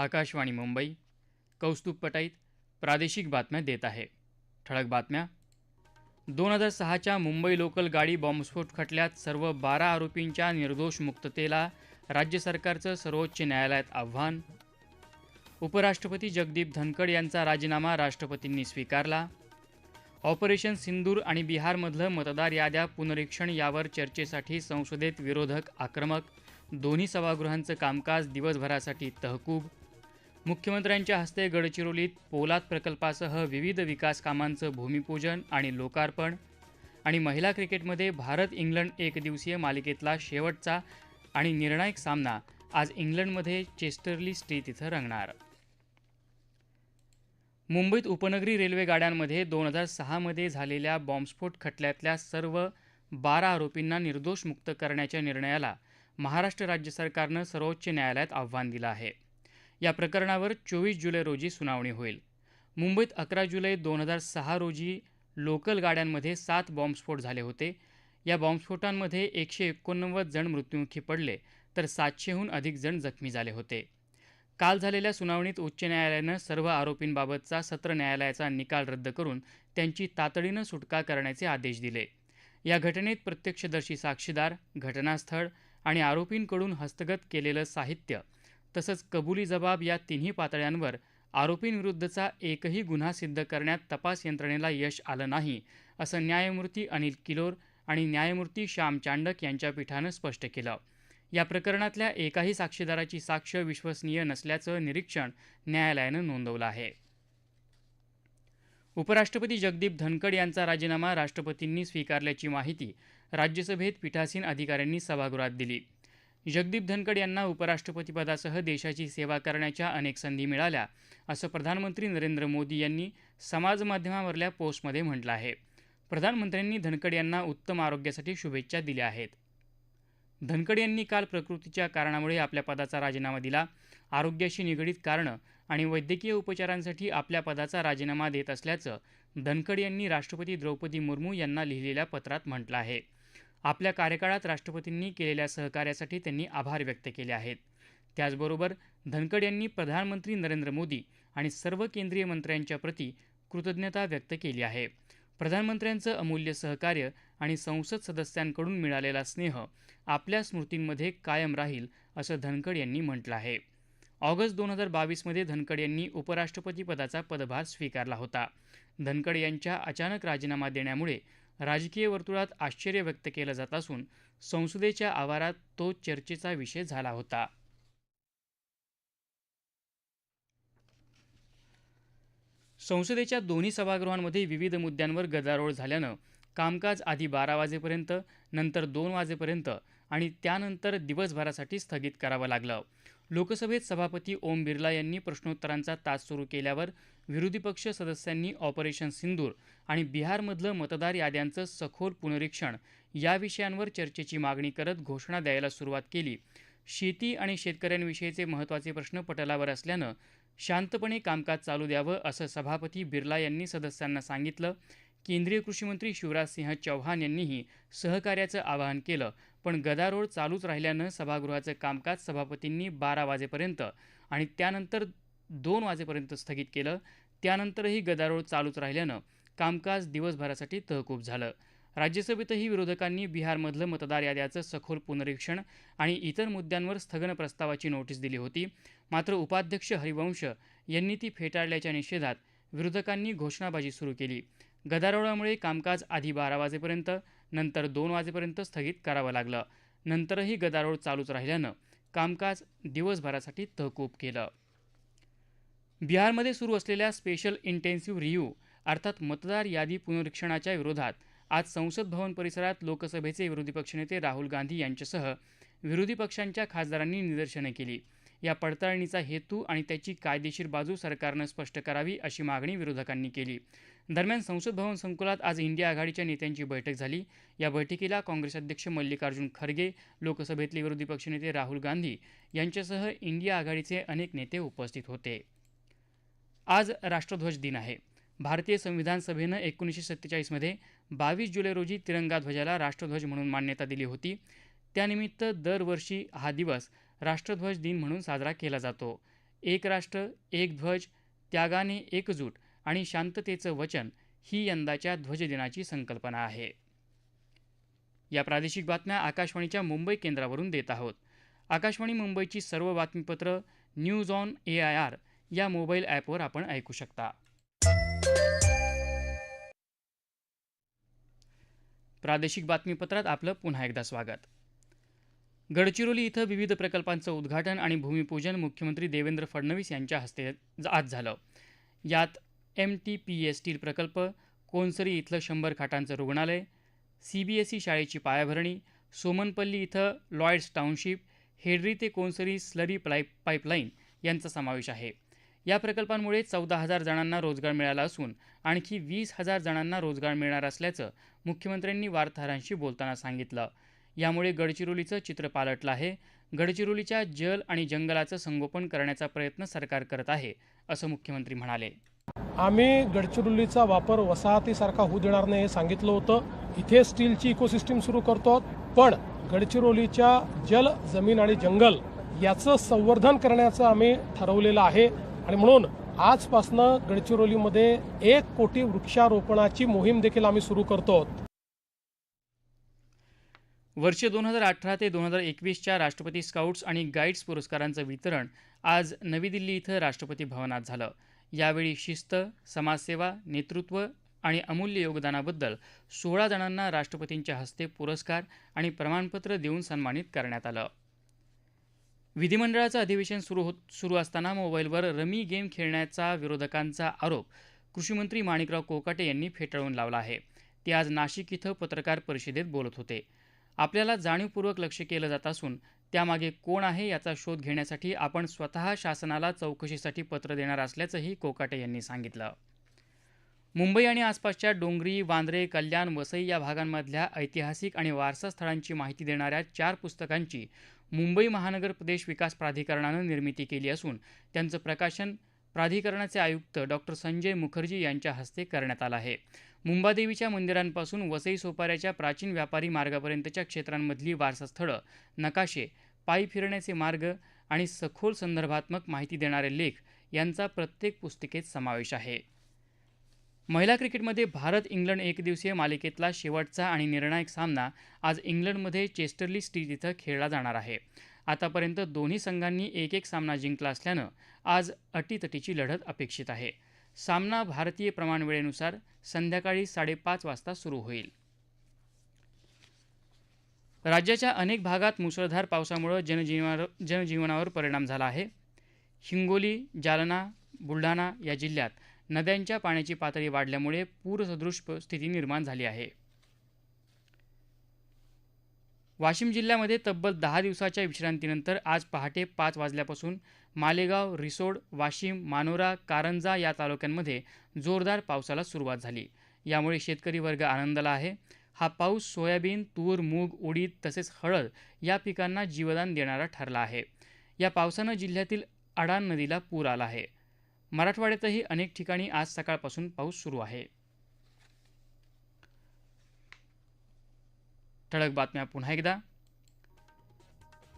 आकाशवाणी मुंबई कौस्तुभ पटाईत प्रादेशिक बातम्या देत आहे. ठळक बातम्या. दोन हजार सहाच्या मुंबई लोकल गाडी बॉम्बस्फोट खटल्यात सर्व बारा आरोपींच्या निर्दोष मुक्ततेला राज्य सरकारचं सर्वोच्च न्यायालयात आव्हान. उपराष्ट्रपती जगदीप धनखड यांचा राजीनामा राष्ट्रपतींनी स्वीकारला. ऑपरेशन सिंदूर आणि बिहारमधलं मतदार याद्या पुनरीक्षण यावर चर्चेसाठी संसदेत विरोधक आक्रमक दोन्ही सभागृहांचं कामकाज दिवसभरासाठी तहकूब मुख्यमंत्र्यांच्या हस्ते गडचिरोलीत पोलाद प्रकल्पासह विविध विकास कामांचं भूमिपूजन आणि लोकार्पण आणि महिला क्रिकेटमध्ये भारत इंग्लंड एकदिवसीय मालिकेतला शेवटचा आणि निर्णायक सामना आज इंग्लंडमध्ये चेस्टरली स्ट्रीट इथं रंगणार. मुंबईत उपनगरी रेल्वे गाड्यांमध्ये दोन हजार सहामध्ये झालेल्या बॉम्बस्फोट खटल्यातल्या सर्व बारा आरोपींना निर्दोष मुक्त करण्याच्या निर्णयाला महाराष्ट्र राज्य सरकारनं सर्वोच्च न्यायालयात आव्हान दिलं आहे. या प्रकरणावर चोवीस जुलै रोजी सुनावणी होईल. मुंबईत अकरा जुलै दोन हजार सहा रोजी लोकल गाड्यांमध्ये सात बॉम्बस्फोट झाले होते. या बॉम्बस्फोटांमध्ये एकशे एकोणनव्वद जण मृत्युमुखी पडले तर सातशेहून अधिक जण जखमी झाले होते. काल झालेल्या सुनावणीत उच्च न्यायालयानं सर्व आरोपींबाबतचा सत्र न्यायालयाचा निकाल रद्द करून त्यांची तातडीनं सुटका करण्याचे आदेश दिले. या घटनेत प्रत्यक्षदर्शी साक्षीदार घटनास्थळ आणि आरोपींकडून हस्तगत केलेलं साहित्य तसंच कबुली जबाब या तिन्ही पातळ्यांवर आरोपींविरुद्धचा एकही गुन्हा सिद्ध करण्यात तपास यंत्रणेला यश आलं नाही असं न्यायमूर्ती अनिल किलोर आणि न्यायमूर्ती श्याम चांडक यांच्या पीठानं स्पष्ट केलं. या प्रकरणातल्या एकाही साक्षीदाराची साक्ष विश्वसनीय नसल्याचं निरीक्षण न्यायालयानं नोंदवलं आहे. उपराष्ट्रपती जगदीप धनखड यांचा राजीनामा राष्ट्रपतींनी स्वीकारल्याची माहिती राज्यसभेत पीठासीन अधिकाऱ्यांनी सभागृहात दिली. जगदीप धनखड यांना उपराष्ट्रपतीपदासह देशाची सेवा करण्याच्या अनेक संधी मिळाल्या असं प्रधानमंत्री नरेंद्र मोदी यांनी समाजमाध्यमावरल्या पोस्टमध्ये म्हटलं आहे. प्रधानमंत्र्यांनी धनखड यांना उत्तम आरोग्यासाठी शुभेच्छा दिल्या आहेत. धनखड यांनी काल प्रकृतीच्या कारणामुळे आपल्या पदाचा राजीनामा दिला. आरोग्याशी निगडीत कारणं आणि वैद्यकीय उपचारांसाठी आपल्या पदाचा राजीनामा देत असल्याचं धनखड यांनी राष्ट्रपती द्रौपदी मुर्मू यांना लिहिलेल्या पत्रात म्हटलं आहे. आपल्या कार्यकाळात राष्ट्रपतींनी केलेल्या सहकार्यासाठी त्यांनी आभार व्यक्त केले आहेत. त्याचबरोबर धनखड यांनी प्रधानमंत्री नरेंद्र मोदी आणि सर्व केंद्रीय मंत्र्यांच्या प्रती कृतज्ञता व्यक्त केली आहे. प्रधानमंत्र्यांचं अमूल्य सहकार्य आणि संसद सदस्यांकडून मिळालेला स्नेह आपल्या स्मृतींमध्ये कायम राहील असं धनखड यांनी म्हटलं आहे. ऑगस्ट दोन हजार बावीसमध्ये धनखड यांनी उपराष्ट्रपती पदाचा पदभार स्वीकारला होता. धनखड यांच्या अचानक राजीनामा देण्यामुळे राजकीय वर्तुळात आश्चर्य व्यक्त केलं जात असून संसदेच्या आवारात तो चर्चेचा विषय झाला होता. संसदेच्या दोन्ही सभागृहांमध्ये विविध मुद्द्यांवर गदारोळ झाल्यानं कामकाज आधी बारा वाजेपर्यंत नंतर दोन वाजेपर्यंत आणि त्यानंतर दिवसभरासाठी स्थगित करावं लागलं. लोकसभेत सभापती ओम बिर्ला यांनी प्रश्नोत्तरांचा तास सुरू केल्यावर विरोधी पक्ष सदस्यांनी ऑपरेशन सिंदूर आणि बिहारमधलं मतदार याद्यांचं सखोल पुनरीक्षण या विषयांवर चर्चेची मागणी करत घोषणा द्यायला सुरुवात केली. शेती आणि शेतकऱ्यांविषयीचे महत्त्वाचे प्रश्न पटलावर असल्यानं शांतपणे कामकाज चालू द्यावं असं सभापती बिर्ला यांनी सदस्यांना सांगितलं. केंद्रीय कृषीमंत्री शिवराजसिंह चौहान यांनीही सहकार्याचं आवाहन केलं. पण गदारोळ चालूच राहिल्यानं सभागृहाचं कामकाज सभापतींनी बारा वाजेपर्यंत आणि त्यानंतर दोन वाजेपर्यंत स्थगित केलं. त्यानंतरही गदारोळ चालूच राहिल्यानं कामकाज दिवसभरासाठी तहकूब झालं. राज्यसभेतही विरोधकांनी बिहारमधलं मतदार याद्याचं सखोल पुनरीक्षण आणि इतर मुद्द्यांवर स्थगन प्रस्तावाची नोटीस दिली होती. मात्र उपाध्यक्ष हरिवंश यांनी ती फेटाळल्याच्या निषेधात विरोधकांनी घोषणाबाजी सुरू केली. गदारोळामुळे कामकाज आधी बारा वाजेपर्यंत नंतर दोन वाजेपर्यंत स्थगित करावं लागलं. नंतरही गदारोळ चालूच राहिल्यानं कामकाज दिवसभरासाठी तहकूब केलं. बिहारमध्ये सुरू असलेल्या स्पेशल इंटेन्सिव्ह रिव्ह्यू अर्थात मतदार यादी पुनरीक्षणाच्या विरोधात आज संसद भवन परिसरात लोकसभेचे विरोधी पक्षनेते राहुल गांधी यांच्यासह विरोधी पक्षांच्या खासदारांनी निदर्शनं केली. या पडताळणीचा हेतू आणि त्याची कायदेशीर बाजू सरकारनं स्पष्ट करावी अशी मागणी विरोधकांनी केली. दरम्यान संसद भवन संकुलात आज इंडिया आघाडीच्या नेत्यांची बैठक झाली. या बैठकीला काँग्रेस अध्यक्ष मल्लिकार्जुन खरगे लोकसभेतले विरोधी पक्षनेते राहुल गांधी यांच्यासह इंडिया आघाडीचे अनेक नेते उपस्थित होते. आज राष्ट्रध्वज दिन आहे. भारतीय संविधान सभेनं एकोणीसशे सत्तेचाळीसमध्ये बावीस जुलै रोजी तिरंगा ध्वजाला राष्ट्रध्वज म्हणून मान्यता दिली होती. त्यानिमित्त दरवर्षी हा दिवस राष्ट्रध्वज दिन म्हणून साजरा केला जातो. एक राष्ट्र एक ध्वज त्यागाने एकजूट आणि शांततेचं वचन ही यंदाच्या ध्वजदिनाची संकल्पना आहे. या प्रादेशिक बातम्या आकाशवाणीच्या मुंबई केंद्रावरून देत आहोत. आकाशवाणी मुंबईची सर्व बातमीपत्र news on A I R या मोबाईल ॲपवर आपण ऐकू शकता. प्रादेशिक बातमीपत्रात आपलं पुन्हा एकदा स्वागत. गडचिरोली इथं विविध प्रकल्पांचं उद्घाटन आणि भूमिपूजन मुख्यमंत्री देवेंद्र फडणवीस यांच्या हस्ते आज झालं. यात M T P steel प्रकल्प कोनसरी इथलं शंभर खाटांचं रुग्णालय सी बी एस ई शाळेची पायाभरणी सोमनपल्ली इथं लॉयड्स टाउनशिप हेडरी ते कोनसरी स्लरी पाईप पाईपलाईन यांचा समावेश आहे. या प्रकल्पांमुळे चौदा हजार जणांना रोजगार मिळाला असून आणखी वीस हजार जणांना रोजगार मिळणार असल्याचं मुख्यमंत्र्यांनी वार्ताहरांशी बोलताना सांगितलं. यामुळे गडचिरोलीचं चित्र पालटलं आहे. गडचिरोलीच्या जल आणि जंगलाचं संगोपन करण्याचा प्रयत्न सरकार करत आहे असं मुख्यमंत्री म्हणाले. आम्ही गडचिरोलीचा वापर वसाहतीसारखा होऊ देणार नाही हे सांगितलं होतं. इथे स्टीलची इकोसिस्टीम सुरू करतो पण गडचिरोलीच्या जल जमीन आणि जंगल याचं संवर्धन करण्याचं आम्ही ठरवलेलं आहे. आणि म्हणून आजपासनं गडचिरोलीमध्ये एक कोटी वृक्षारोपणाची मोहीम देखील आम्ही सुरू करतो वर्ष दोन हजार अठरा ते दोन हजार एकवीसच्या राष्ट्रपती स्काउट्स आणि गाईड्स पुरस्कारांचं वितरण आज नवी दिल्ली इथं राष्ट्रपती भवनात झालं. यावेळी शिस्त समाजसेवा नेतृत्व आणि अमूल्य योगदानाबद्दल सोळा जणांना राष्ट्रपतींच्या हस्ते पुरस्कार आणि प्रमाणपत्र देऊन सन्मानित करण्यात आलं. विधिमंडळाचं अधिवेशन सुरू होत सुरू असताना मोबाईलवर रमी गेम खेळण्याचा विरोधकांचा आरोप कृषीमंत्री माणिकराव कोकाटे यांनी फेटाळून लावला आहे. ते आज नाशिक इथं पत्रकार परिषदेत बोलत होते. आपल्याला जाणीवपूर्वक लक्ष केलं जात असून त्यामागे कोण आहे याचा शोध घेण्यासाठी आपण स्वतः शासनाला चौकशीसाठी पत्र देणार असल्याचंही कोकाटे यांनी सांगितलं. मुंबई आणि आसपासच्या डोंगरी वांद्रे कल्याण वसई या भागांमधल्या ऐतिहासिक आणि वारसा स्थळांची माहिती देणाऱ्या चार पुस्तकांची मुंबई महानगर प्रदेश विकास प्राधिकरणानं निर्मिती केली असून त्यांचं प्रकाशन प्राधिकरणाचे आयुक्त डॉक्टर संजय मुखर्जी यांच्या हस्ते करण्यात आलं आहे. मुंबादेवीच्या मंदिरांपासून वसई सोपाऱ्याच्या प्राचीन व्यापारी मार्गापर्यंतच्या क्षेत्रांमधली वारसास्थळं नकाशे पायी फिरण्याचे मार्ग आणि सखोल संदर्भात्मक माहिती देणारे लेख यांचा प्रत्येक पुस्तिकेत समावेश आहे. महिला क्रिकेटमध्ये भारत इंग्लंड एकदिवसीय मालिकेतला शेवटचा आणि निर्णायक सामना आज इंग्लंडमध्ये चेस्टरली स्ट्रीट इथं खेळला जाणार आहे. आतापर्यंत दोन्ही संघांनी एक एक सामना जिंकला असल्यानं आज अटीतटीची लढत अपेक्षित आहे. सामना भारतीय प्रमाणवेळेनुसार संध्याकाळी साडेपाच वाजता सुरू होईल. राज्याच्या अनेक भागात मुसळधार पावसामुळं जनजीवनावर जनजीवनावर परिणाम झाला आहे. हिंगोली जालना बुलढाणा या जिल्ह्यात नद्यांच्या पाण्याची पातळी वाढल्यामुळे पूरसदृश स्थिती निर्माण झाली आहे. वाशिम जिल्ह्यामध्ये तब्बल दहा दिवसाच्या विश्रांतीनंतर आज पहाटे पाच वाजल्यापासून मालेगाव रिसोड वाशिम मानोरा कारंजा या तालुक्यांमध्ये जोरदार पावसाला सुरुवात झाली. यामुळे शेतकरी वर्ग आनंदाला आहे. हा पाऊस सोयाबीन तूर मूग उडीद तसेच हळद या पिकांना जीवदान देणारा ठरला आहे. या पावसानं जिल्ह्यातील अडाण नदीला पूर आला आहे. मराठवाड्यातही अनेक ठिकाणी आज सकाळपासून पाऊस सुरू आहे. ठळक बातम्या पुन्हा एकदा.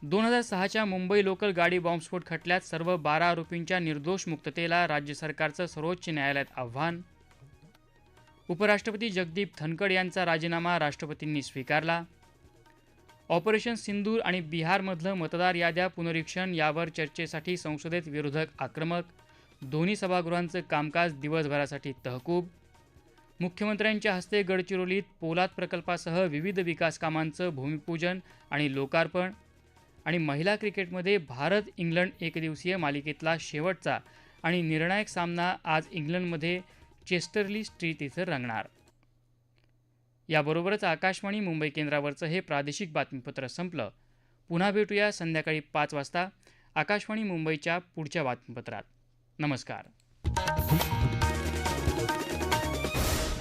दोन हजार सहाच्या मुंबई लोकल गाडी बॉम्बस्फोट खटल्यात सर्व बारा आरोपींच्या निर्दोष मुक्ततेला राज्य सरकारचं सर्वोच्च न्यायालयात आव्हान. उपराष्ट्रपती जगदीप धनखड यांचा राजीनामा राष्ट्रपतींनी स्वीकारला. ऑपरेशन सिंदूर आणि बिहारमधलं मतदार याद्या पुनरीक्षण यावर चर्चेसाठी संसदेत विरोधक आक्रमक. दोन्ही सभागृहांचं कामकाज दिवसभरासाठी तहकूब. मुख्यमंत्र्यांच्या हस्ते गडचिरोलीत पोलाद प्रकल्पासह विविध विकास कामांचं भूमिपूजन आणि लोकार्पण आणि महिला क्रिकेटमध्ये भारत इंग्लंड एकदिवसीय मालिकेतला शेवटचा आणि निर्णायक सामना आज इंग्लंडमध्ये चेस्टरली स्ट्रीट इथं रंगणार. याबरोबरच आकाशवाणी मुंबई केंद्रावरचं हे प्रादेशिक बातमीपत्र संपलं. पुन्हा भेटूया संध्याकाळी पाच वाजता आकाशवाणी मुंबईच्या पुढच्या बातमीपत्रात. नमस्कार.